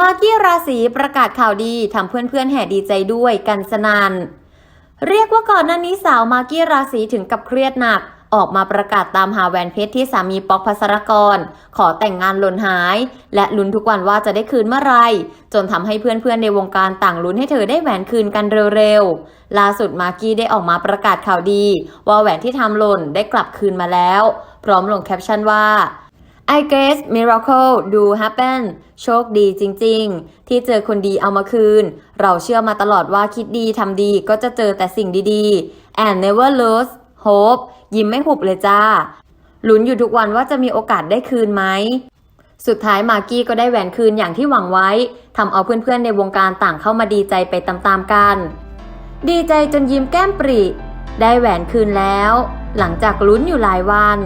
มากกี้ราศีประกาศข่าวดีทำเพื่อนๆแห่ดีใจด้วยกันสนานเรียกว่าก่อนหน้านี้สาวมากกี้ราศีถึงกับเครียดหนัก ออกมาประกาศตามหาแหวนเพชรที่สามีป๊อกพัสรกร ขอแต่งงานหล่นหาย และลุ้นทุกวันว่าจะได้คืนเมื่อไรจนทำให้เพื่อนๆในวงการต่างลุ้นให้เธอได้แหวนคืนกันเร็วๆล่าสุดมากกี้ได้ออกมาประกาศข่าวดี ว่าแหวนที่ทำหล่นได้กลับคืนมาแล้ว พร้อมลงแคปชั่นว่า I guess miracle do happen โชคดีจริงๆ ที่เจอคนดีเอามาคืน เราเชื่อมาตลอดว่าคิดดีทำดีก็จะเจอแต่สิ่งดีๆ and never lose hope ยิ้มไม่หุบเลยจ้า ลุ้นอยู่ทุกวันว่าจะมีโอกาสได้คืนไหม สุดท้ายมากกี้ก็ได้แหวนคืนอย่างที่หวังไว้ทำเอาเพื่อนๆในวงการต่างเข้ามาดีใจไปตามๆกัน ดีใจจนยิ้มแก้มปริได้แหวนคืนแล้ว หลังจากลุ้นอยู่หลายวัน